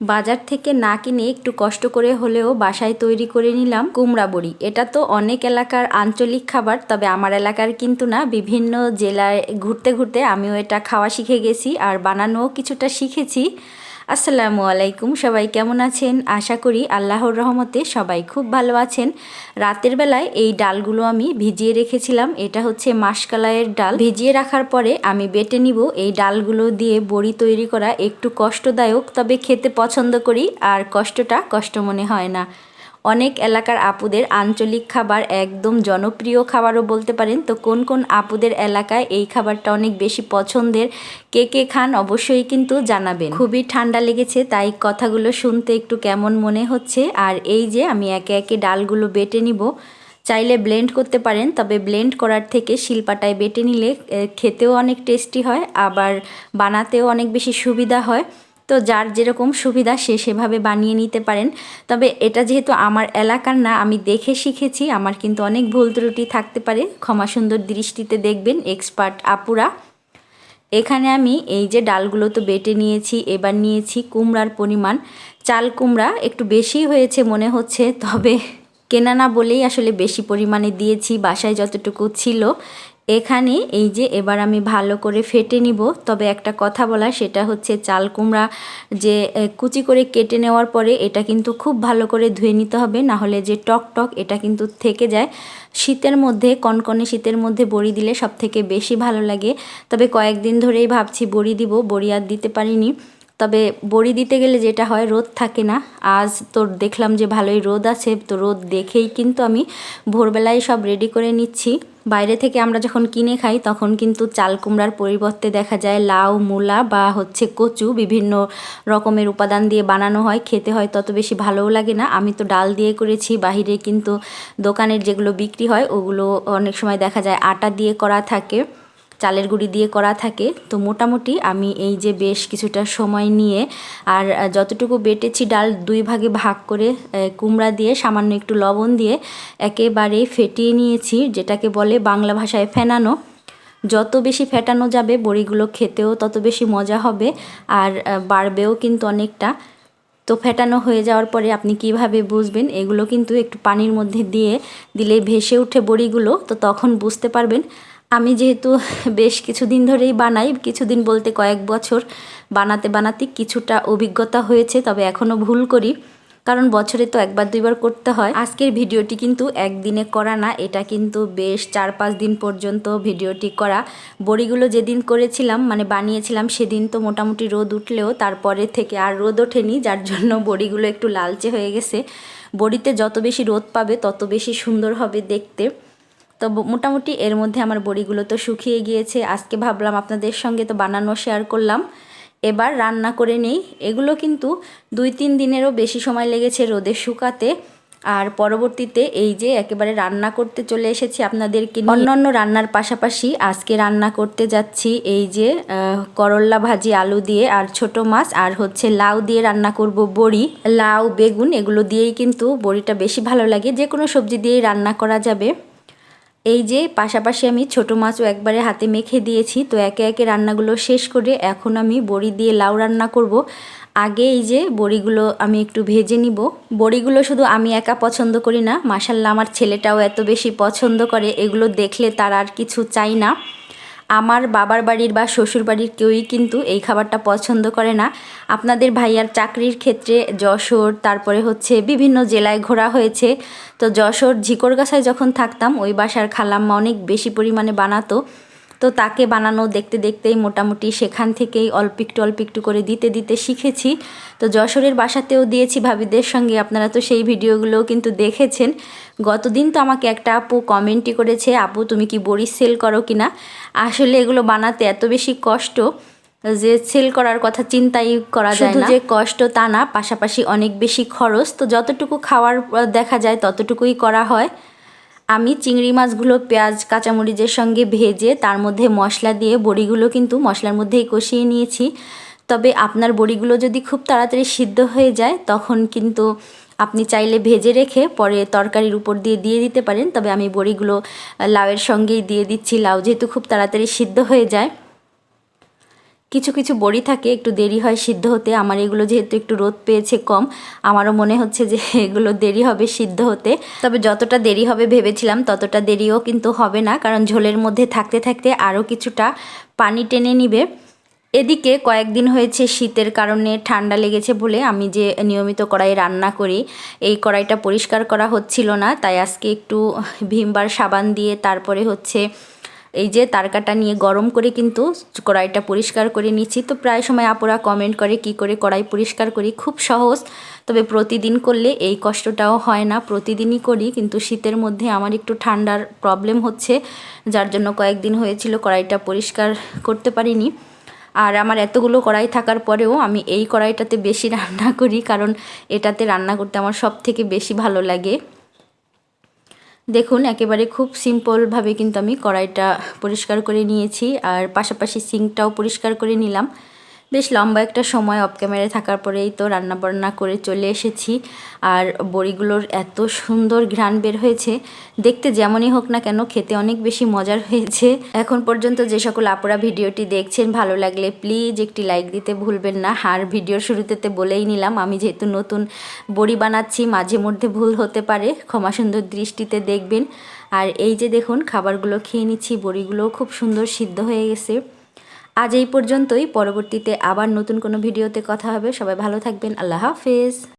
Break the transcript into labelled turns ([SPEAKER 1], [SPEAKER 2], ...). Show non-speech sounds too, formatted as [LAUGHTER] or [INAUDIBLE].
[SPEAKER 1] বাজার থেকে না কিনে একটু কষ্ট করে হলেও বাসায় তৈরি করে নিলাম কুমড়া বড়ি। এটা তো অনেক এলাকার আঞ্চলিক খাবার, তবে আমার এলাকার কিন্তু না, বিভিন্ন জেলায় ঘুরতে ঘুরতে আমিও এটা খাওয়া শিখে গেছি আর বানানোও কিছুটা শিখেছি। আসসালামু আলাইকুম, সবাই কেমন আছেন? আশা করি আল্লাহর রহমতে সবাই খুব ভালো আছেন। রাতের বেলায় এই ডালগুলো আমি ভিজিয়ে রেখেছিলাম। এটা হচ্ছে মাসকালাইয়ের ডাল। ভিজিয়ে রাখার পরে আমি বেটে নিব। এই ডালগুলো দিয়ে বড়ি তৈরি করা একটু কষ্টদায়ক, তবে খেতে পছন্দ করি। আর কষ্টটা কষ্ট মনে হয় না। অনেক এলাকার আপুদের আঞ্চলিক খাবার একদম জনপ্রিয় খাবারও বলতে পারেন। তো কোন কোন আপুদের এলাকায় এই খাবারটা অনেক বেশি পছন্দের, কে কে খান অবশ্যই কিন্তু জানাবেন। খুবই ঠান্ডা লেগেছে, তাই কথাগুলো শুনতে একটু কেমন মনে হচ্ছে। আর এই যে আমি একে একে ডালগুলো বেটে নিব, চাইলে ব্লেন্ড করতে পারেন, তবে ব্লেন্ড করার থেকে শিল্পাটায় বেটে নিলে খেতেও অনেক টেস্টি হয়, আবার বানাতেও অনেক বেশি সুবিধা হয়। তো যার যেরকম সুবিধা সে সেভাবে বানিয়ে নিতে পারেন। তবে এটা যেহেতু আমার এলাকার না, আমি দেখে শিখেছি, আমার কিন্তু অনেক ভুল ত্রুটি থাকতে পারে। ক্ষমা সুন্দর দৃষ্টিতে দেখবেন এক্সপার্ট আপুরা। এখানে আমি এই যে ডালগুলো তো বেটে নিয়েছি, এবার নিয়েছি কুমড়ার পরিমাণ। চাল কুমড়া একটু বেশি হয়েছে মনে হচ্ছে, তবে কেনা না বলেই আসলে বেশি পরিমাণে দিয়েছি, বাসায় যতটুকু ছিল। এখানে এই যে এবার আমি ভালো করে ফেটে নিব, তবে একটা কথা বলা সেটা হচ্ছে চাল কুমড়া যে কুচি করে কেটে নেওয়ার পরে এটা কিন্তু খুব ভালো করে ধুয়ে নিতে হবে, না হলে যে টক টক এটা কিন্তু থেকে যায়। শীতের মধ্যে, কনকনে শীতের মধ্যে বড়ি দিলে সব থেকে বেশি ভালো লাগে। তবে কয়েকদিন ধরেই ভাবছি বড়ি দিব, বড়ি আর দিতে পারিনি। তবে বড়ি দিতে গেলে যেটা হয়, রোদ থাকে না। আজ তো দেখলাম যে ভালোই রোদ আছে, তো রোদ দেখেই কিন্তু আমি ভোরবেলায় সব রেডি করে নিচ্ছি। বাইরে থেকে আমরা যখন কিনে খাই, তখন কিন্তু চাল কুমড়ার পরিবর্তে দেখা যায় লাউ, মূলা বা হচ্ছে কচু বিভিন্ন রকমের উপাদান দিয়ে বানানো হয়। খেতে হয় তত বেশি ভালোও লাগে না। আমি তো ডাল দিয়ে করেছি, বাহিরে কিন্তু দোকানের যেগুলো বিক্রি হয়, ওগুলো অনেক সময় দেখা যায় আটা দিয়ে করা থাকে। চালের গুঁড়ি দিয়ে করা থাকে। তো মোটামুটি আমি এই যে বেশ কিছুটা সময় নিয়ে আর যতটুকু বেটেছি ডাল দুই ভাগে ভাগ করে কুমড়া দিয়ে, সামান্য একটু লবণ দিয়ে একেবারে ফেটিয়ে নিয়েছি, যেটাকে বলে বাংলা ভাষায় ফেনানো। যত বেশি ফেটানো যাবে বড়িগুলো খেতেও তত বেশি মজা হবে আর বাড়বেও কিন্তু অনেকটা। তো ফেটানো হয়ে যাওয়ার পরে আপনি কীভাবে বুঝবেন? এগুলো কিন্তু একটু পানির মধ্যে দিয়ে দিলে ভেসে উঠে বড়িগুলো, তো তখন বুঝতে পারবেন। আমি যেহেতু বেশ কিছুদিন ধরেই বানাই, কিছুদিন বলতে কয়েক বছর বানাতে বানাতে কিছুটা অভিজ্ঞতা হয়েছে, তবে এখনও ভুল করি। কারণ বছরে তো একবার দুইবার করতে হয়। আজকের ভিডিওটি কিন্তু একদিনে করা না, এটা কিন্তু বেশ চার পাঁচ দিন পর্যন্ত ভিডিওটি করা। বড়িগুলো যেদিন করেছিলাম মানে বানিয়েছিলাম, সেদিন তো মোটামুটি রোদ উঠলেও তারপরে থেকে আর রোদ ওঠেনি, যার জন্য বড়িগুলো একটু লালচে হয়ে গেছে। বড়িতে যত বেশি রোদ পাবে, তত বেশি সুন্দর হবে দেখতে। তো মোটামুটি এর মধ্যে আমার বড়িগুলো তো শুকিয়ে গিয়েছে। আজকে ভাবলাম আপনাদের সঙ্গে তো বানানো শেয়ার করলাম। এবার রান্না করে নেই। এগুলো কিন্তু দুই তিন দিনেরও বেশি সময় লেগেছে রোদে শুকাতে। আর পরবর্তীতে এই যে একেবারে রান্না করতে চলে এসেছি আপনাদেরকে অন্যান্য রান্নার পাশাপাশি আজকে রান্না করতে যাচ্ছি এই যে করল্লা ভাজি, আলু দিয়ে আর ছোট মাছ আর হচ্ছে লাউ দিয়ে রান্না করব বড়ি। লাউ, বেগুন এগুলো দিয়েই কিন্তু বড়িটা বেশি ভালো লাগে। যে কোনো সবজি দিয়েই রান্না করা যাবে। এই যে পাশাপাশি আমি ছোট মাছও একবারে হাতে মেখে দিয়েছি, তো একে একে রান্নাগুলো শেষ করে এখন আমি বড়ি দিয়ে লাউ রান্না করব। আগে এই যে বড়িগুলো আমি একটু ভেজে নিব। বড়িগুলো শুধু আমি একা পছন্দ করি না মাসাল্লাহ আমার ছেলেটাও এত বেশি পছন্দ করে, এগুলো দেখলে তার আর কিছু চাই না। আমার বাবার বাড়ির বা শ্বশুর বাড়ির কেউই কিন্তু এই খাবারটা পছন্দ করে না। আপনাদের ভাইয়ার চাকরির ক্ষেত্রে যশোর, তারপরে হচ্ছে বিভিন্ন জেলায় ঘোরা হয়েছে। তো যশোর ঝিকরগাছায় যখন থাকতাম, ওই বাসার খালাম্মা অনেক বেশি পরিমাণে বানাতো। তো তাকে বানানো দেখতে দেখতেই মোটামুটি সেখান থেকেই অল্প একটু অল্প একটু করে দিতে দিতে শিখেছি। তো যশোরের বাসাতেও দিয়েছি ভাবিদের সঙ্গে আপনারা তো সেই ভিডিওগুলোও কিন্তু দেখেছেন। গতদিন তো আমাকে একটা আপু কমেন্টই করেছে আপু তুমি কি বড়ি সেল করো কি না? আসলে এগুলো বানাতে এত বেশি কষ্ট যে সেল করার কথা চিন্তাই করা যায় না। যে কষ্ট তা না পাশাপাশি অনেক বেশি খরচ। তো যতটুকু খাওয়ার দেখা যায় ততটুকুই করা হয়। আমি চিংড়ি মাছগুলো, পেঁয়াজ, কাঁচামরিচের সঙ্গে ভেজে তার মধ্যে মশলা দিয়ে বড়িগুলো কিন্তু মশলার মধ্যেই কষিয়ে নিয়েছি। তবে আপনার বড়িগুলো যদি খুব তাড়াতাড়ি সিদ্ধ হয়ে যায়, তখন কিন্তু আপনি চাইলে ভেজে রেখে পরে তরকারির উপর দিয়ে দিয়ে দিতে পারেন। তবে আমি বড়িগুলো, লাউয়ের সঙ্গেই দিয়ে দিচ্ছি। লাউ যেহেতু খুব তাড়াতাড়ি সিদ্ধ হয়ে যায়। কিছু কিছু বড়ি থাকে, একটু দেরি হয় সিদ্ধ হতে। আমার এগুলো যেহেতু একটু রোদ পেয়েছে কম, আমারও মনে হচ্ছে যে [LAUGHS] এগুলো দেরি হবে সিদ্ধ হতে। তবে যতটা দেরি হবে ভেবেছিলাম, ততটা দেরিও কিন্তু হবে না, কারণ ঝোলের মধ্যে থাকতে থাকতে আরও কিছুটা পানি টেনে নিবে। এদিকে কয়েকদিন হয়েছে শীতের কারণে ঠান্ডা লেগেছে বলে আমি যে নিয়মিত কড়াই রান্না করি, এই কড়াইটা পরিষ্কার করা হচ্ছিল না। তাই আজকে একটু ভিমবার সাবান দিয়ে, তারপরে হচ্ছে এই যে তারকাটা নিয়ে গরম করে কিন্তু কড়াইটা পরিষ্কার করে নিচ্ছি। তো প্রায় সময় আপুরা কমেন্ট করে কি করে কড়াই পরিষ্কার করি? খুব সহজ। তবে প্রতিদিন করলে এই কষ্টটাও হয় না। প্রতিদিনই করি, কিন্তু শীতের মধ্যে আমার একটু ঠান্ডার প্রবলেম হচ্ছে, যার জন্য কয়েকদিন হয়েছিল কড়াইটা পরিষ্কার করতে পারিনি। আর আমার এতগুলো কড়াই থাকার পরেও আমি এই কড়াইটাতে বেশি রান্না করি, কারণ এটাতে রান্না করতে আমার সব থেকে বেশি ভালো লাগে। দেখুন, একেবারে খুব সিম্পলভাবে কিন্তু আমি কড়াইটা পরিষ্কার করে নিয়েছি আর পাশাপাশি সিঙ্কটাও পরিষ্কার করে নিলাম। বেশ লম্বা একটা সময় অফ ক্যামেরায় থাকার পরেই তো রান্না বান্না করে চলে এসেছি। আর বড়িগুলোর এত সুন্দর ঘ্রাণ বের হয়েছে, দেখতে যেমনই হোক না কেন খেতে অনেক বেশি মজার হয়েছে। এখন পর্যন্ত যে সকল আপুরা ভিডিওটি দেখছেন ভালো লাগলে প্লিজ একটি লাইক দিতে ভুলবেন না। আর ভিডিওর শুরুতে বলেই নিলাম, আমি যেহেতু নতুন বড়ি বানাচ্ছি, মাঝে মধ্যে ভুল হতে পারে, ক্ষমা সুন্দর দৃষ্টিতে দেখবেন। আর এই যে দেখুন, খাবারগুলো খেয়ে নিচ্ছি, বড়িগুলোও খুব সুন্দর সিদ্ধ হয়ে গেছে। আজ এই পর্যন্তই। পরবর্তীতে আবার নতুন কোনো ভিডিওতে কথা হবে। সবাই ভালো থাকবেন। আল্লাহ হাফেজ।